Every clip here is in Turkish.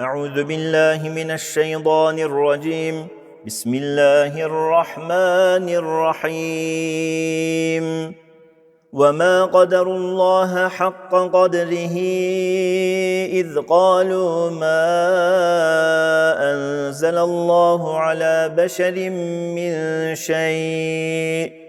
أعوذ بالله من الشيطان الرجيم. بسم الله الرحمن الرحيم. وما قدروا الله حق قدره إذ قالوا ما أنزل الله على بشر من شيء.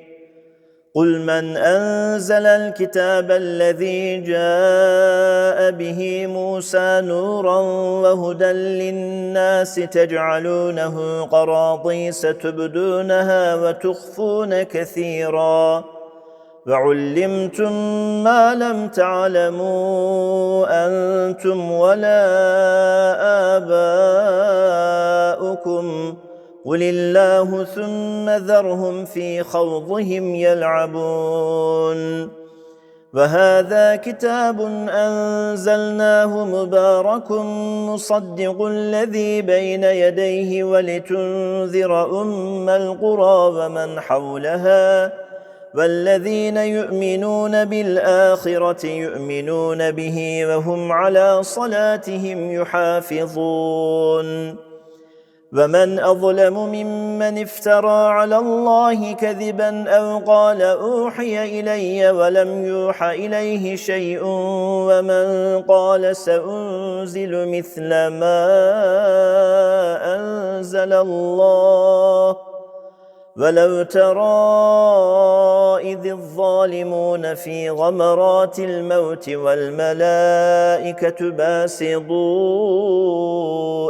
قل من أنزل الكتاب الذي جاء به موسى نورا وهدى للناس تجعلونه قراطيس تبدونها وتخفون كثيرا وعلمتم ما لم تعلموا أنتم ولا آباؤكم قل الله ثم ذرهم في خوضهم يلعبون وهذا كتاب انزلناه مبارك مصدق الذي بين يديه ولتنذر ام القرى ومن حولها والذين يؤمنون بالاخره يؤمنون به وهم على صلاتهم يحافظون ومن اظلم ممن افترى على الله كذبا أو قال اوحي الي ولم يوحى اليه شيء ومن قال سانزل مثل ما انزل الله ولو ترى اذ الظالمون في غمرات الموت والملائكه باسطوا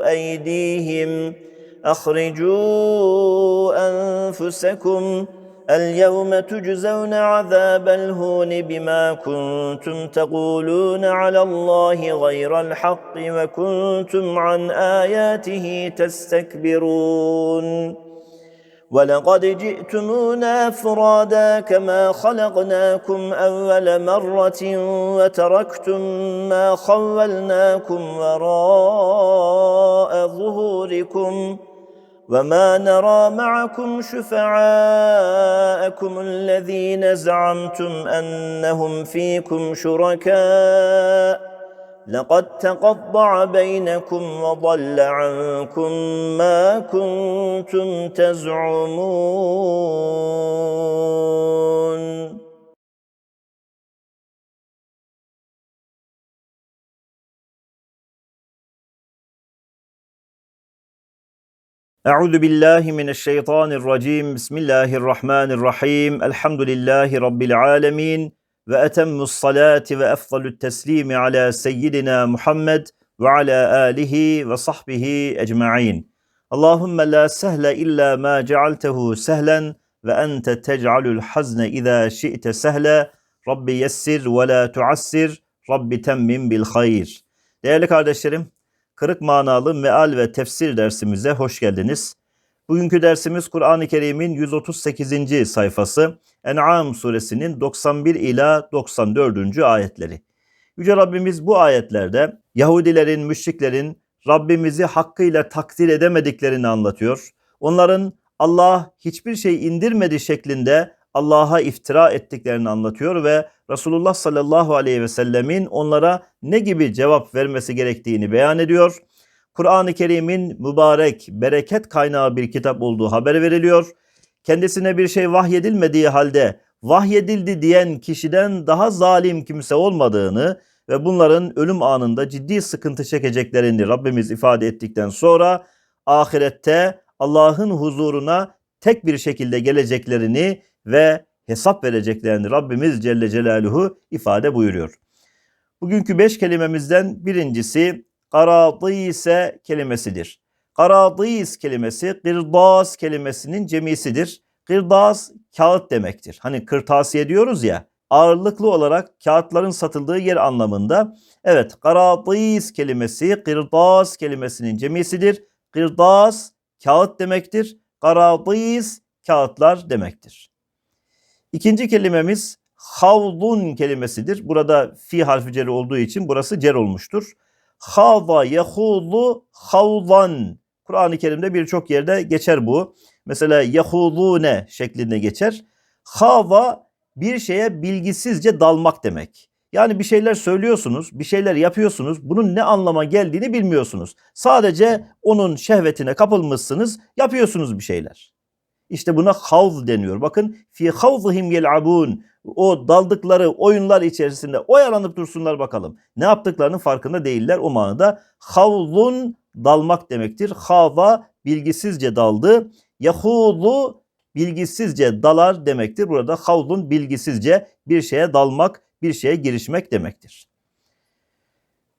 ايديهم أخرجوا أنفسكم اليوم تجزون عذاب الهون بما كنتم تقولون على الله غير الحق وكنتم عن آياته تستكبرون ولقد جئتمونا فرادا كما خلقناكم أول مرة وتركتم ما خولناكم وراء ظهوركم وما نرى معكم شفعاءكم الذين زعمتم انهم فيكم شركاء لقد تقطع بينكم وضل عنكم ما كنتم تزعمون Euzu billahi mineşşeytanirracim. Bismillahirrahmanirrahim. Elhamdülillahi rabbil alamin ve etemmus salati ve efdalü't teslimi ala seyyidina Muhammed ve ala alihi ve sahbihi ecmaîn. Allahumme la sehle illa ma cealtehu sehlen ve ente tec'alul hazne iza şi'te sehle. Rabbi yessir ve la tuassir. Rabbi temmim bil hayr. Değerli kardeşlerim, kırık manalı meal ve tefsir dersimize hoş geldiniz. Bugünkü dersimiz Kur'an-ı Kerim'in 138. sayfası En'am suresinin 91 ila 94. ayetleri. Yüce Rabbimiz bu ayetlerde Yahudilerin, müşriklerin Rabbimizi hakkıyla takdir edemediklerini anlatıyor. Onların Allah hiçbir şey indirmedi şeklinde Allah'a iftira ettiklerini anlatıyor ve Resulullah sallallahu aleyhi ve sellemin onlara ne gibi cevap vermesi gerektiğini beyan ediyor. Kur'an-ı Kerim'in mübarek, bereket kaynağı bir kitap olduğu haber veriliyor. Kendisine bir şey vahyedilmediği halde vahyedildi diyen kişiden daha zalim kimse olmadığını ve bunların ölüm anında ciddi sıkıntı çekeceklerini Rabbimiz ifade ettikten sonra ahirette Allah'ın huzuruna tek bir şekilde geleceklerini ve hesap vereceklerini Rabbimiz Celle Celaluhu ifade buyuruyor. Bugünkü beş kelimemizden birincisi karadise kelimesidir. Karadis kelimesi kırdas kelimesinin cemisidir. Kırdas kağıt demektir. Hani kırtasiye diyoruz ya ağırlıklı olarak kağıtların satıldığı yer anlamında. Evet karadis kelimesi kırdas kelimesinin cemisidir. Kırdas kağıt demektir. Karadis kağıtlar demektir. İkinci kelimemiz havdun kelimesidir. Burada fi harfi cer olduğu için burası cer olmuştur. Hava yehudu havdan. Kur'an-ı Kerim'de birçok yerde geçer bu. Mesela yehudune şeklinde geçer. Hava bir şeye bilgisizce dalmak demek. Yani bir şeyler söylüyorsunuz, bir şeyler yapıyorsunuz. Bunun ne anlama geldiğini bilmiyorsunuz. Sadece onun şehvetine kapılmışsınız, yapıyorsunuz bir şeyler. İşte buna havz deniyor. Bakın fi havzihim yel'abun. O daldıkları oyunlar içerisinde oyalanıp dursunlar bakalım. Ne yaptıklarının farkında değiller. O manada havzun dalmak demektir. Hava bilgisizce daldı. Yahudu bilgisizce dalar demektir. Burada havzun bilgisizce bir şeye dalmak, bir şeye girişmek demektir.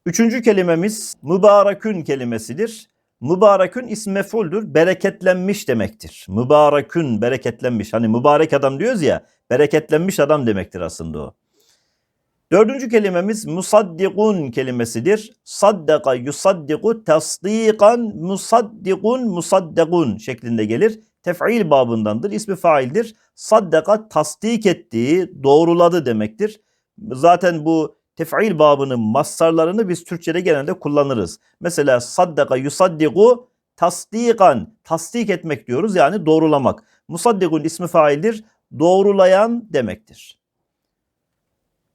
Üçüncü kelimemiz mübarekün kelimesidir. Mübarekün ismi mefuldür. Bereketlenmiş demektir. Mübarekün bereketlenmiş. Hani mübarek adam diyoruz ya bereketlenmiş adam demektir aslında o. Dördüncü kelimemiz musaddikun kelimesidir. Saddaka yusaddiku tasdikan musaddikun musaddakun şeklinde gelir. Tef'il babındandır. İsmi faildir. Saddaka tasdik ettiği, doğruladı demektir. Zaten bu tef'il babının mastarlarını biz Türkçe'de genelde kullanırız. Mesela saddaka yusaddiku tasdikan, tasdik etmek diyoruz yani doğrulamak. Musaddikun ismi faildir, doğrulayan demektir.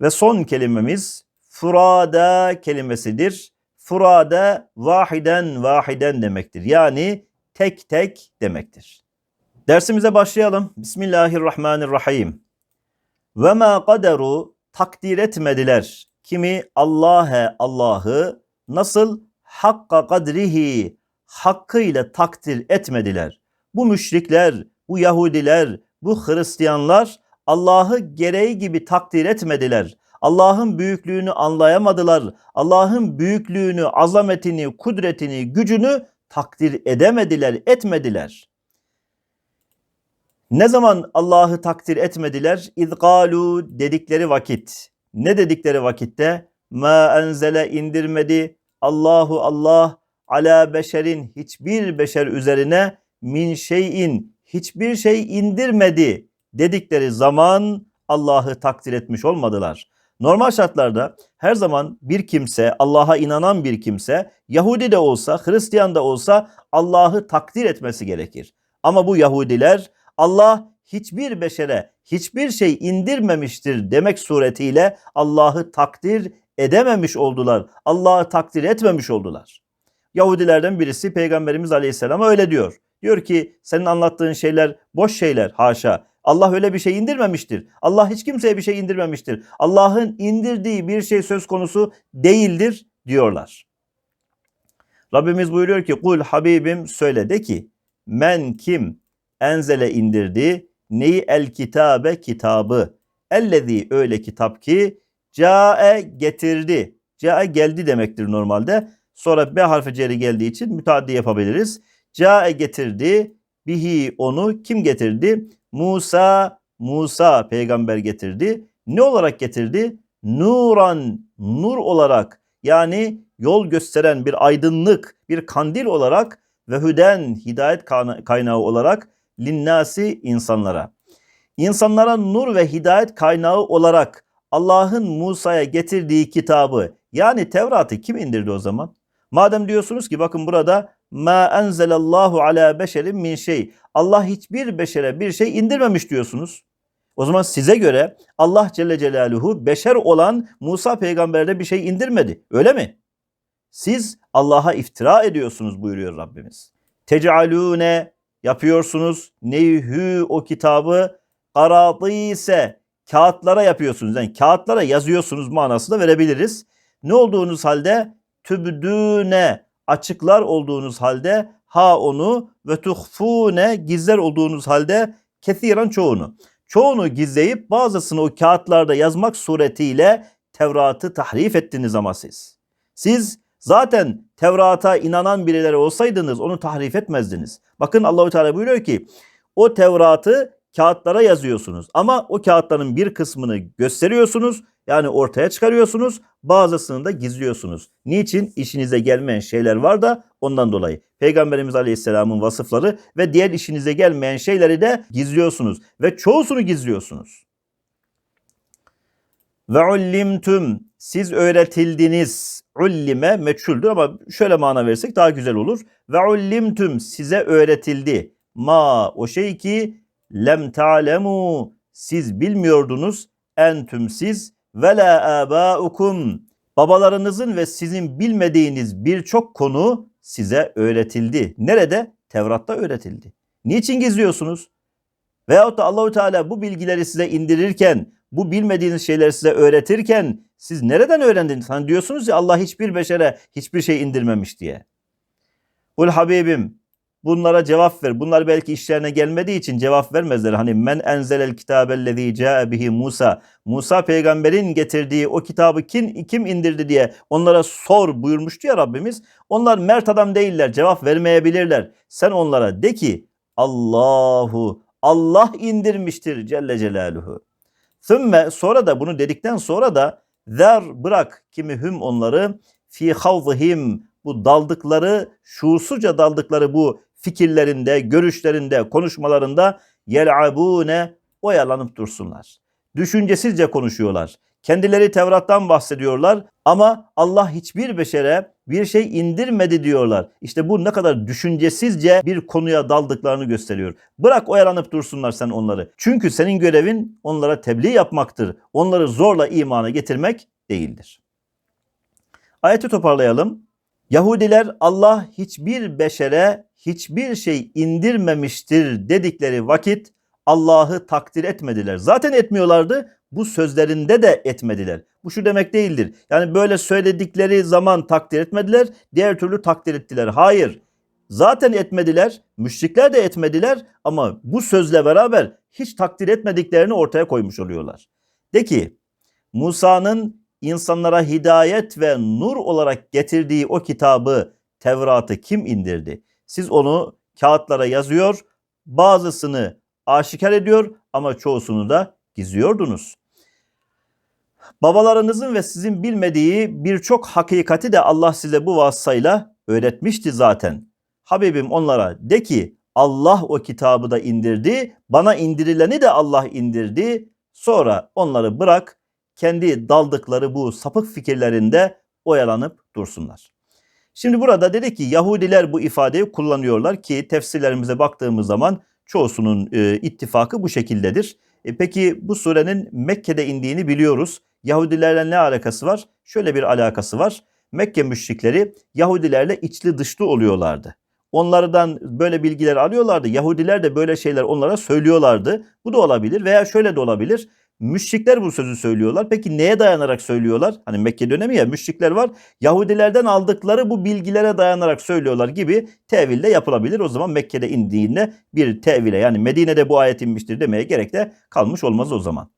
Ve son kelimemiz furada kelimesidir. Furada vahiden vahiden demektir. Yani tek tek demektir. Dersimize başlayalım. Bismillahirrahmanirrahim. Ve ma kaderu takdir etmediler. Kimi Allah'e Allah'ı nasıl hakka kadrihi hakkıyla takdir etmediler. Bu müşrikler, bu Yahudiler, bu Hristiyanlar Allah'ı gereği gibi takdir etmediler. Allah'ın büyüklüğünü anlayamadılar. Allah'ın büyüklüğünü, azametini, kudretini, gücünü takdir edemediler, etmediler. Ne zaman Allah'ı takdir etmediler? İzgalu dedikleri vakit. Ne dedikleri vakitte? Ma enzele indirmedi. Allahu Allah ala beşerin hiçbir beşer üzerine min şeyin hiçbir şey indirmedi dedikleri zaman Allah'ı takdir etmiş olmadılar. Normal şartlarda her zaman bir kimse, Allah'a inanan bir kimse, Yahudi de olsa, Hristiyan da olsa Allah'ı takdir etmesi gerekir. Ama bu Yahudiler Allah hiçbir beşere hiçbir şey indirmemiştir demek suretiyle Allah'ı takdir edememiş oldular. Allah'ı takdir etmemiş oldular. Yahudilerden birisi Peygamberimiz Aleyhisselam'a öyle diyor. Diyor ki senin anlattığın şeyler boş şeyler haşa. Allah öyle bir şey indirmemiştir. Allah hiç kimseye bir şey indirmemiştir. Allah'ın indirdiği bir şey söz konusu değildir diyorlar. Rabbimiz buyuruyor ki kul Habibim söyle de ki men kim enzele indirdi neyi el kitabe kitabı ellezi öyle kitap ki cae getirdi. Cae geldi demektir normalde. Sonra B harfi ceri geldiği için müteaddi yapabiliriz. Cae getirdi bihi onu kim getirdi? Musa Musa peygamber getirdi. Ne olarak getirdi? Nuran nur olarak yani yol gösteren bir aydınlık, bir kandil olarak ve hüden hidayet kaynağı olarak linnasi insanlara. İnsanlara nur ve hidayet kaynağı olarak Allah'ın Musa'ya getirdiği kitabı yani Tevrat'ı kim indirdi o zaman? Madem diyorsunuz ki bakın burada ma enzelallahu ala beşerin min şey. Allah hiçbir beşere bir şey indirmemiş diyorsunuz. O zaman size göre Allah Celle Celaluhu beşer olan Musa peygamberde bir şey indirmedi. Öyle mi? Siz Allah'a iftira ediyorsunuz buyuruyor Rabbimiz. Tecalune yapıyorsunuz neyhü o kitabı ise kağıtlara yapıyorsunuz. Yani kağıtlara yazıyorsunuz manasında verebiliriz. Ne olduğunuz halde tübdüne açıklar olduğunuz halde ha onu ve tuhfune gizler olduğunuz halde kethiren çoğunu. Çoğunu gizleyip bazısını o kağıtlarda yazmak suretiyle Tevrat'ı tahrif ettiniz ama siz. Siz zaten Tevrat'a inanan birileri olsaydınız onu tahrif etmezdiniz. Bakın Allahü Teala buyuruyor ki o Tevrat'ı kağıtlara yazıyorsunuz ama o kağıtların bir kısmını gösteriyorsunuz yani ortaya çıkarıyorsunuz bazısını da gizliyorsunuz. Niçin? İşinize gelmeyen şeyler var da ondan dolayı. Peygamberimiz Aleyhisselam'ın vasıfları ve diğer işinize gelmeyen şeyleri de gizliyorsunuz ve çoğusunu gizliyorsunuz. Ve ullimtüm siz öğretildiniz. Ullime meçhuldür ama şöyle mana versek daha güzel olur. Ve ullimtüm size öğretildi. Ma o şey ki lem ta'lemu siz bilmiyordunuz entüm siz ve la abaukum. Babalarınızın ve sizin bilmediğiniz birçok konu size öğretildi. Nerede? Tevrat'ta öğretildi. Niçin gizliyorsunuz? Veyahut da Allahu Teala bu bilgileri size indirirken, bu bilmediğiniz şeyleri size öğretirken siz nereden öğrendiniz? Hani diyorsunuz ya Allah hiçbir beşere hiçbir şey indirmemiş diye. Kul Habibim bunlara cevap ver. Bunlar belki işlerine gelmediği için cevap vermezler. Hani men enzelel kitabellezî câe bihi Musa. Musa peygamberin getirdiği o kitabı kim, kim indirdi diye onlara sor buyurmuştu ya Rabbimiz. Onlar mert adam değiller. Cevap vermeyebilirler. Sen onlara de ki Allahu Allah indirmiştir Celle Celaluhu. Sümme sonra da bunu dedikten sonra da zer bırak kimi hüm onları fi havzihim bu daldıkları şuursuzca daldıkları bu fikirlerinde, görüşlerinde, konuşmalarında yel'abune oyalanıp dursunlar. Düşüncesizce konuşuyorlar. Kendileri Tevrat'tan bahsediyorlar ama Allah hiçbir beşere bir şey indirmedi diyorlar. İşte bu ne kadar düşüncesizce bir konuya daldıklarını gösteriyor. Bırak oyalanıp dursunlar sen onları. Çünkü senin görevin onlara tebliğ yapmaktır. Onları zorla imana getirmek değildir. Ayeti toparlayalım. Yahudiler Allah hiçbir beşere hiçbir şey indirmemiştir dedikleri vakit Allah'ı takdir etmediler. Zaten etmiyorlardı. Bu sözlerinde de etmediler. Bu şu demek değildir. Yani böyle söyledikleri zaman takdir etmediler, diğer türlü takdir ettiler. Hayır. Zaten etmediler, müşrikler de etmediler ama bu sözle beraber hiç takdir etmediklerini ortaya koymuş oluyorlar. De ki Musa'nın insanlara hidayet ve nur olarak getirdiği o kitabı Tevrat'ı kim indirdi? Siz onu kağıtlara yazıyor, bazısını aşikar ediyor ama çoğusunu da gizliyordunuz. Babalarınızın ve sizin bilmediği birçok hakikati de Allah size bu vasıtayla öğretmişti zaten. Habibim onlara de ki Allah o kitabı da indirdi, bana indirileni de Allah indirdi. Sonra onları bırak, kendi daldıkları bu sapık fikirlerinde oyalanıp dursunlar. Şimdi burada dedi ki Yahudiler bu ifadeyi kullanıyorlar ki tefsirlerimize baktığımız zaman çoğusunun e, ittifakı bu şekildedir. E, peki bu surenin Mekke'de indiğini biliyoruz. Yahudilerle ne alakası var? Şöyle bir alakası var. Mekke müşrikleri Yahudilerle içli dışlı oluyorlardı. Onlardan böyle bilgiler alıyorlardı. Yahudiler de böyle şeyler onlara söylüyorlardı. Bu da olabilir veya şöyle de olabilir. Müşrikler bu sözü söylüyorlar. Peki neye dayanarak söylüyorlar? Hani Mekke dönemi ya müşrikler var. Yahudilerden aldıkları bu bilgilere dayanarak söylüyorlar gibi tevil de yapılabilir. O zaman Mekke'de indiğinde bir tevile yani Medine'de bu ayet inmiştir demeye gerek de kalmış olmaz o zaman.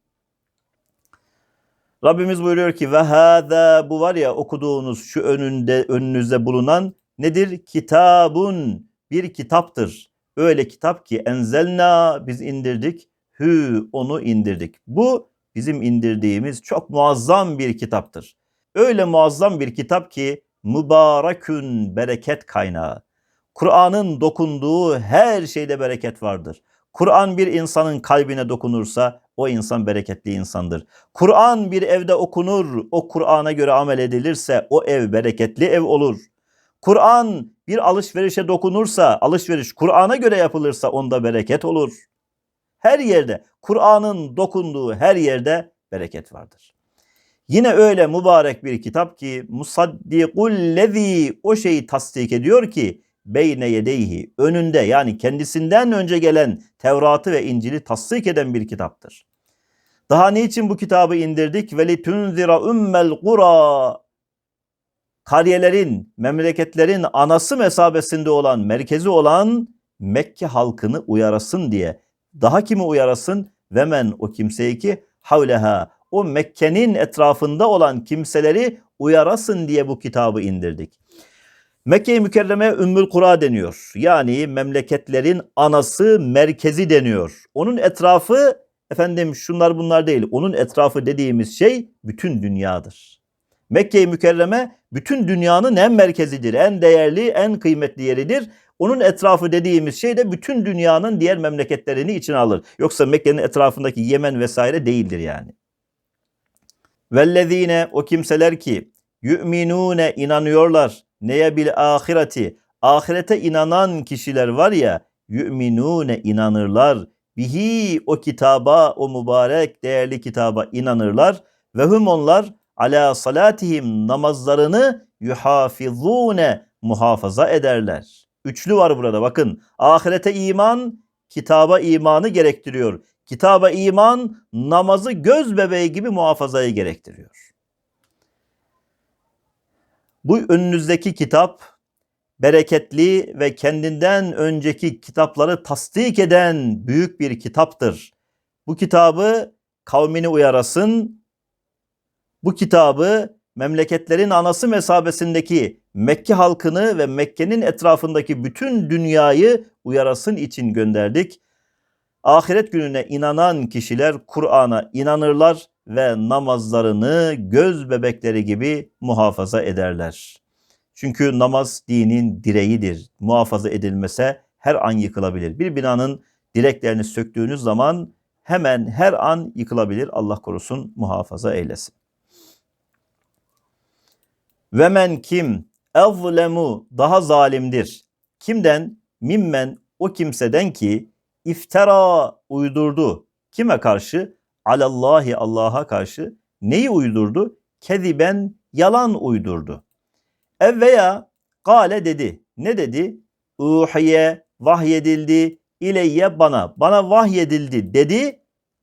Rabbimiz buyuruyor ki ve hâzâ bu var ya okuduğunuz şu önünde önünüzde bulunan nedir? Kitabun bir kitaptır. Öyle kitap ki enzelna biz indirdik. Hü onu indirdik. Bu bizim indirdiğimiz çok muazzam bir kitaptır. Öyle muazzam bir kitap ki mübarekün bereket kaynağı. Kur'an'ın dokunduğu her şeyde bereket vardır. Kur'an bir insanın kalbine dokunursa o insan bereketli insandır. Kur'an bir evde okunur, o Kur'an'a göre amel edilirse o ev bereketli ev olur. Kur'an bir alışverişe dokunursa, alışveriş Kur'an'a göre yapılırsa onda bereket olur. Her yerde Kur'an'ın dokunduğu her yerde bereket vardır. Yine öyle mübarek bir kitap ki musaddikul lezi o şeyi tasdik ediyor ki beyne yedeyhi önünde yani kendisinden önce gelen Tevrat'ı ve İncil'i tasdik eden bir kitaptır. Daha niçin bu kitabı indirdik? Ve litunzira ummel qura kariyelerin, memleketlerin anası mesabesinde olan, merkezi olan Mekke halkını uyarasın diye. Daha kimi uyarasın? Vemen o kimseyi ki havleha o Mekke'nin etrafında olan kimseleri uyarasın diye bu kitabı indirdik. Mekke-i Mükerreme Ümmül Kura deniyor. Yani memleketlerin anası, merkezi deniyor. Onun etrafı efendim şunlar bunlar değil. Onun etrafı dediğimiz şey bütün dünyadır. Mekke-i Mükerreme bütün dünyanın en merkezidir, en değerli, en kıymetli yeridir. Onun etrafı dediğimiz şey de bütün dünyanın diğer memleketlerini içine alır. Yoksa Mekke'nin etrafındaki Yemen vesaire değildir yani. Vellezine o kimseler ki yu'minune inanıyorlar. Neye bil ahireti? Ahirete inanan kişiler var ya yu'minune inanırlar. Bihi o kitaba, o mübarek değerli kitaba inanırlar Ve hum onlar ala salatihim namazlarını yuhafizune muhafaza ederler. Üçlü var burada bakın. Ahirete iman, kitaba imanı gerektiriyor. Kitaba iman namazı göz bebeği gibi muhafazayı gerektiriyor. Bu önünüzdeki kitap bereketli ve kendinden önceki kitapları tasdik eden büyük bir kitaptır. Bu kitabı kavmini uyarasın, bu kitabı memleketlerin anası mesabesindeki Mekke halkını ve Mekke'nin etrafındaki bütün dünyayı uyarasın için gönderdik. Ahiret gününe inanan kişiler Kur'an'a inanırlar ve namazlarını göz bebekleri gibi muhafaza ederler. Çünkü namaz dinin direğidir. Muhafaza edilmese her an yıkılabilir. Bir binanın direklerini söktüğünüz zaman hemen her an yıkılabilir. Allah korusun muhafaza eylesin. Ve men kim evlemu daha zalimdir. Kimden? Mimmen o kimseden ki iftara uydurdu. Kime karşı? Alallahi Allah'a karşı. Neyi uydurdu? Keziben yalan uydurdu. Ev veya gale dedi. Ne dedi? Uhiye vahyedildi ileyye bana. Bana vahyedildi dedi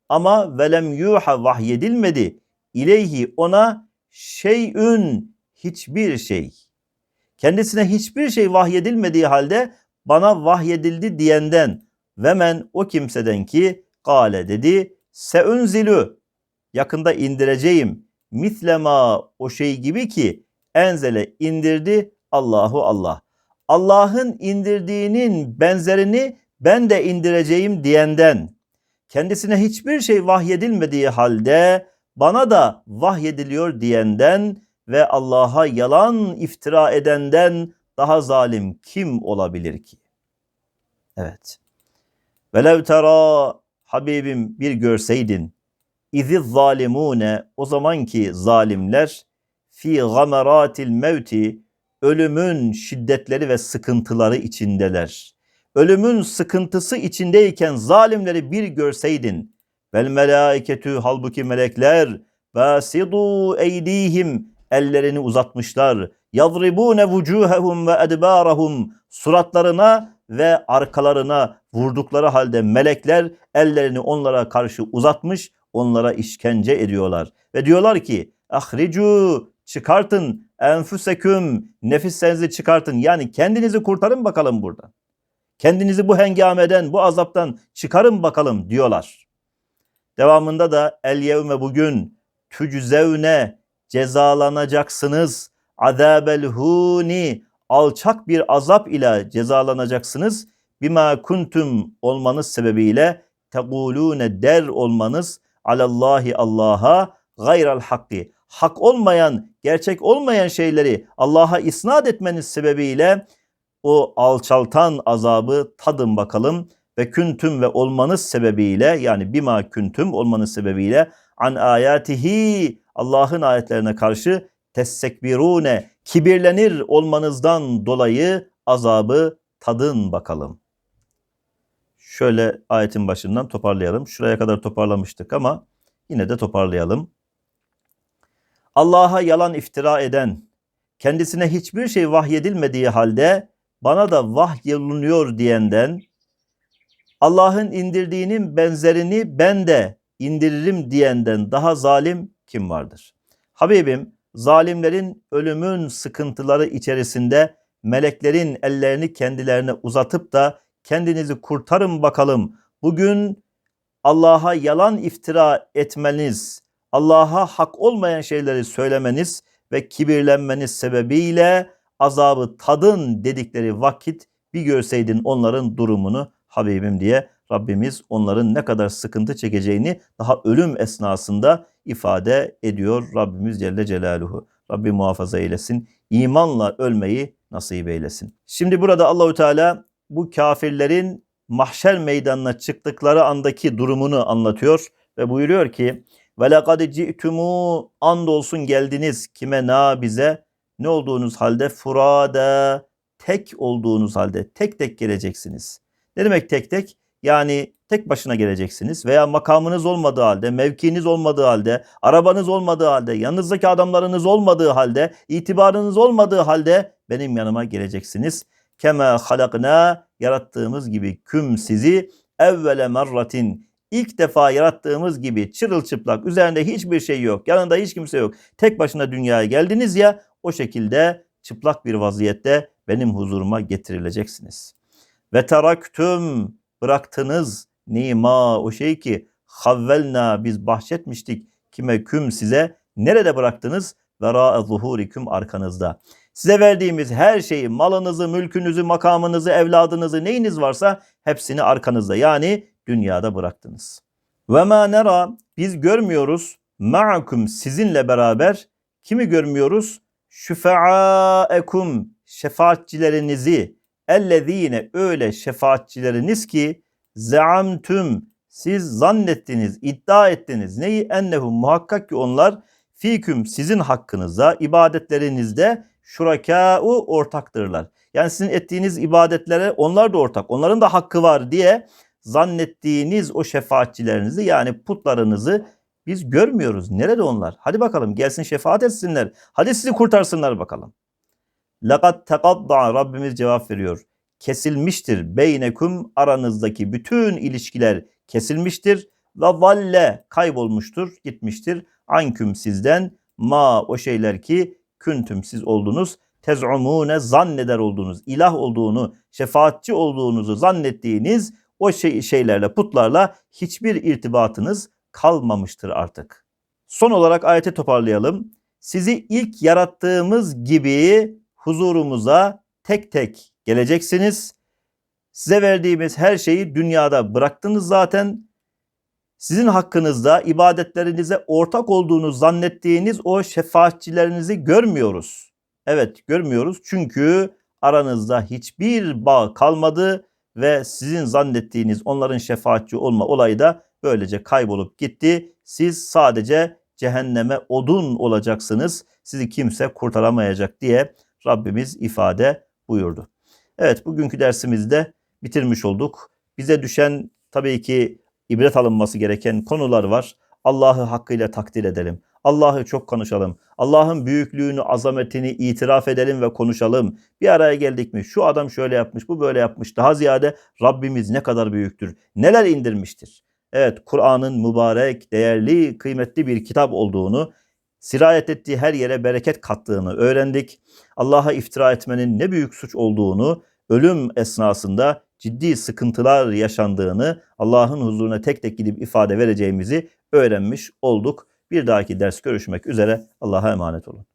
ama velem yuha vahyedilmedi. İleyhi ona şeyün hiçbir şey. Kendisine hiçbir şey vahyedilmediği halde bana vahyedildi diyenden ve men o kimseden ki gale dedi seunzilü yakında indireceğim mislema o şey gibi ki enzele indirdi Allahu Allah. Allah'ın indirdiğinin benzerini ben de indireceğim diyenden kendisine hiçbir şey vahyedilmediği halde bana da vahyediliyor diyenden ve Allah'a yalan iftira edenden daha zalim kim olabilir ki? Evet. Velev tera Habibim bir görseydin izi zalimune o zamanki zalimler fi gamaratil mevti ölümün şiddetleri ve sıkıntıları içindeler. Ölümün sıkıntısı içindeyken zalimleri bir görseydin. Vel melaiketü halbuki melekler basidu eydihim ellerini uzatmışlar. Yadribune vucuhehum ve edbarahum suratlarına ve arkalarına vurdukları halde melekler ellerini onlara karşı uzatmış, onlara işkence ediyorlar. Ve diyorlar ki ahricu çıkartın enfüseküm nefislerinizi çıkartın yani kendinizi kurtarın bakalım buradan. Kendinizi bu hengameden, bu azaptan çıkarın bakalım diyorlar. Devamında da el yevme bugün tüczevne cezalanacaksınız. Azabel huni alçak bir azap ile cezalanacaksınız. Bima kuntum olmanız sebebiyle tegulune der olmanız alallahi Allah'a gayral hakki. Hak olmayan, gerçek olmayan şeyleri Allah'a isnat etmeniz sebebiyle o alçaltan azabı tadın bakalım ve küntüm ve olmanız sebebiyle yani bima küntüm olmanız sebebiyle an ayatihi Allah'ın ayetlerine karşı tessekbirune kibirlenir olmanızdan dolayı azabı tadın bakalım. Şöyle ayetin başından toparlayalım. Şuraya kadar toparlamıştık ama yine de toparlayalım. Allah'a yalan iftira eden, kendisine hiçbir şey vahyedilmediği halde bana da vahyolunuyor diyenden, Allah'ın indirdiğinin benzerini ben de indiririm diyenden daha zalim kim vardır? Habibim, zalimlerin ölümün sıkıntıları içerisinde meleklerin ellerini kendilerine uzatıp da kendinizi kurtarın bakalım. Bugün Allah'a yalan iftira etmeniz, Allah'a hak olmayan şeyleri söylemeniz ve kibirlenmeniz sebebiyle azabı tadın dedikleri vakit bir görseydin onların durumunu Habibim diye Rabbimiz onların ne kadar sıkıntı çekeceğini daha ölüm esnasında ifade ediyor Rabbimiz Celle Celaluhu. Rabbim muhafaza eylesin. İmanla ölmeyi nasip eylesin. Şimdi burada Allahü Teala bu kafirlerin mahşer meydanına çıktıkları andaki durumunu anlatıyor ve buyuruyor ki ve lekad andolsun geldiniz kime na bize ne olduğunuz halde furada tek olduğunuz halde tek tek geleceksiniz. Ne demek tek tek? Yani tek başına geleceksiniz veya makamınız olmadığı halde, mevkiniz olmadığı halde, arabanız olmadığı halde, yanınızdaki adamlarınız olmadığı halde, itibarınız olmadığı halde benim yanıma geleceksiniz. Kema halakna yarattığımız gibi küm sizi evvele merratin ilk defa yarattığımız gibi çırılçıplak üzerinde hiçbir şey yok yanında hiç kimse yok tek başına dünyaya geldiniz ya o şekilde çıplak bir vaziyette benim huzuruma getirileceksiniz. Ve teraktüm bıraktınız nima o şey ki havvelna biz bahşetmiştik kime küm size nerede bıraktınız? Vera zuhurikum arkanızda. Size verdiğimiz her şeyi, malınızı, mülkünüzü, makamınızı, evladınızı, neyiniz varsa hepsini arkanızda. Yani dünyada bıraktınız. Ve ma nera biz görmüyoruz ma'akum sizinle beraber kimi görmüyoruz? Şüfe'aekum şefaatçilerinizi ellezine öyle şefaatçileriniz ki zeamtüm siz zannettiniz, iddia ettiniz. Neyi? Ennehum muhakkak ki onlar fiküm sizin hakkınızda, ibadetlerinizde şurakâ'u ortaktırlar. Yani sizin ettiğiniz ibadetlere onlar da ortak. Onların da hakkı var diye zannettiğiniz o şefaatçilerinizi yani putlarınızı biz görmüyoruz. Nerede onlar? Hadi bakalım gelsin şefaat etsinler. Hadi sizi kurtarsınlar bakalım. Lakat tekadda Rabbimiz cevap veriyor. Kesilmiştir beynekum aranızdaki bütün ilişkiler kesilmiştir ve valle kaybolmuştur, gitmiştir. Anküm sizden ma o şeyler ki küntüm siz oldunuz tez'umune zanneder olduğunuz, ilah olduğunu, şefaatçi olduğunuzu zannettiğiniz o şey, şeylerle, putlarla hiçbir irtibatınız kalmamıştır artık. Son olarak ayeti toparlayalım. Sizi ilk yarattığımız gibi huzurumuza tek tek geleceksiniz. Size verdiğimiz her şeyi dünyada bıraktınız zaten. Sizin hakkınızda ibadetlerinize ortak olduğunu zannettiğiniz o şefaatçilerinizi görmüyoruz. Evet görmüyoruz çünkü aranızda hiçbir bağ kalmadı ve sizin zannettiğiniz onların şefaatçi olma olayı da böylece kaybolup gitti. Siz sadece cehenneme odun olacaksınız. Sizi kimse kurtaramayacak diye Rabbimiz ifade buyurdu. Evet bugünkü dersimizde bitirmiş olduk. Bize düşen tabii ki ibret alınması gereken konular var. Allah'ı hakkıyla takdir edelim. Allah'ı çok konuşalım. Allah'ın büyüklüğünü, azametini itiraf edelim ve konuşalım. Bir araya geldik mi? Şu adam şöyle yapmış, bu böyle yapmış. Daha ziyade Rabbimiz ne kadar büyüktür. Neler indirmiştir. Evet, Kur'an'ın mübarek, değerli, kıymetli bir kitap olduğunu, sirayet ettiği her yere bereket kattığını öğrendik. Allah'a iftira etmenin ne büyük suç olduğunu, ölüm esnasında ciddi sıkıntılar yaşandığını, Allah'ın huzuruna tek tek gidip ifade vereceğimizi öğrenmiş olduk. Bir dahaki ders görüşmek üzere. Allah'a emanet olun.